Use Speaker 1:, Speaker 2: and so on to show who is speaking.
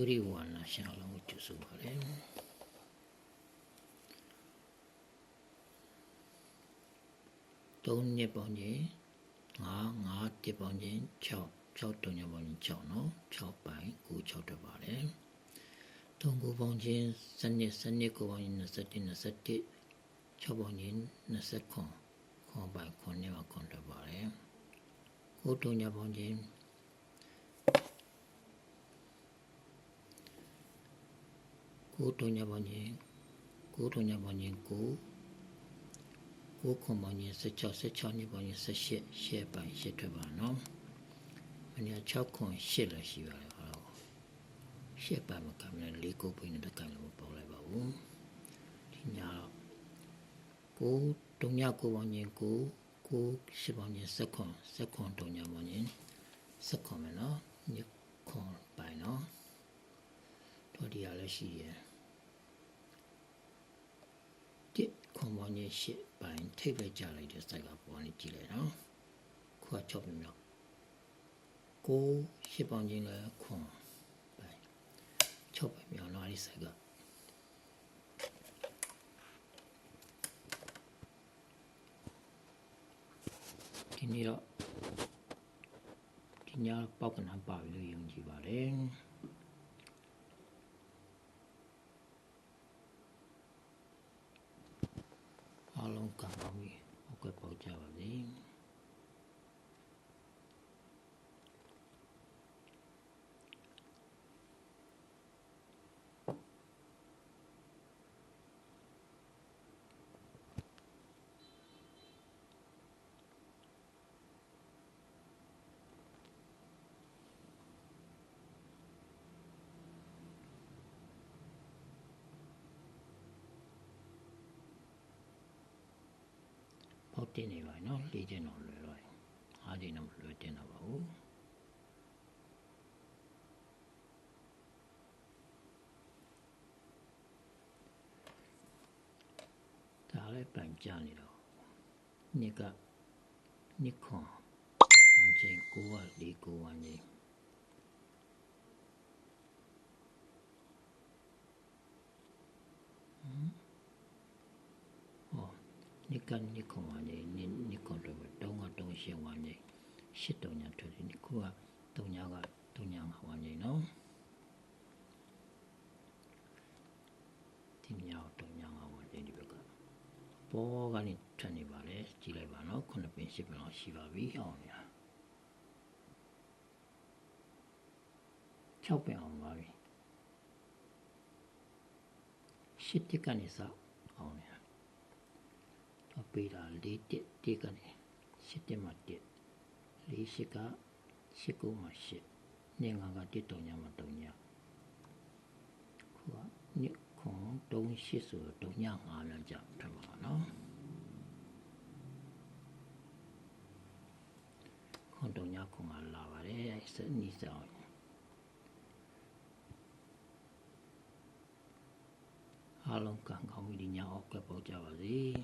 Speaker 1: ဒုရိဝါနာရှင်အလုံးကိုကျူဆိုပါတယ်သုံးနှစ်ပေါင်းချင်း9 9တစ်ပေါင်းချင်း6 6တုံညပေါင်းချင်း6နော်6ပိုင်း9 6တက်ပါတယ်သုံးခုပေါင်းချင်းစနစ်စနစ်ကိုပေါင်းချင်း21 21 6ပေါင်းချင်း20ခွန်ခွန်ပိုင်းခွန်နှစ်မှာခွန်တက်ပါတယ်ကိုတုံညပေါင်းချင်း ကိုတုံညပေါင်းချင်းကိုတုံညပေါင်းချင်းကိုကိုခွန်ပေါင်းချင်း16 16နှစ်ပေါင်းချင်း18ရှေ့ပိုင်းရှေ့ထွက်ပါနော်မနေ့6ခွန်8လည်းရှိပါတယ်ဟောရှေ့ပိုင်းမှာကမ်းလည်း၄ကိုပိနေတကံလို့ပေါ်လိုက်ပါဘူးဒီညတော့ကိုတုံညကိုပေါင်းချင်းကိုကိုရှေ့ပေါင်းချင်း7ခွန်7ခွန်တုံညပေါင်းချင်း7ခွန်မယ်နော်ညခွန်ပိုင်းနော်တို့ဒီရလည်းရှိရဲ့ တစ် ခွန်ပေါင်းကြီးရှစ်ပိုင်းထိပ်လိုက်ကြလိုက်တဲ့စိုက်ကပေါ်နေကြည့်လိုက်နော်ခွာ6မြောက်ကိုရှစ်ပေါင်းကြီးလည်းခွန်ပိုင်း6ပိုင်းမြောက်တော့အဲဒီစိုက်ကဒီနေ့တော့ဒီညပေါက်ကနာပါပြီလို့ယုံကြည်ပါတယ် အားလုံးကံ ဟုတ်ကဲ့ပေါ့ကြပါစေပေါက်တင်နေပါနော်လေးကျင်တော့လွယ်တော့အားကျင်တော့မလွယ်တင်တော့ပါဘူးဒါလည်းပန်ကြနေတော့နှစ်ကနှစ်ခွန်အချိန်ကိုကလေးကိုဝန်းကြီးဟော နှစ်ကနှစ်ခွန်ဝန်းကြီးနှစ်နှစ်ခွန်တော့တုံးကတုံးရှင်းဝန်းကြီးရှစ်တုံညာထွက်တယ်နှစ်ခုကတုံညာကတုံညာဝန်းကြီးနော်ဒီမြောက်တုံညာကဝန်းကြီးဒီဘက်ကပေါ်ကနေထွက်နေပါလေကြည့်လိုက်ပါနော်ခုနှစ်ပင်ရှစ်ပင်လောက်ရှိပါပြီအောင်ညာ6ပင်အောင်ပါပြီရှစ်တစ်ကနေစအောင်ညာတော့ ပေးတာလေးတစ်တစ်ကနေရှစ်တစ်မှတစ်လေးရှစ်ကရှစ်ကိုမှရှစ်နေငါကတစ်တုံညာမှတုံညာခုကညခွန်တုံးရှစ်ဆိုတော့တုံညာငါလည်းကြထွက်ပါနော်ခွန်တုံညခွန်ကလာပါတယ်အဲစနီးဆောင်အားလုံးကံကောင်းပြီးဒီညောက်ကပ်ပေါက်ကြပါစေ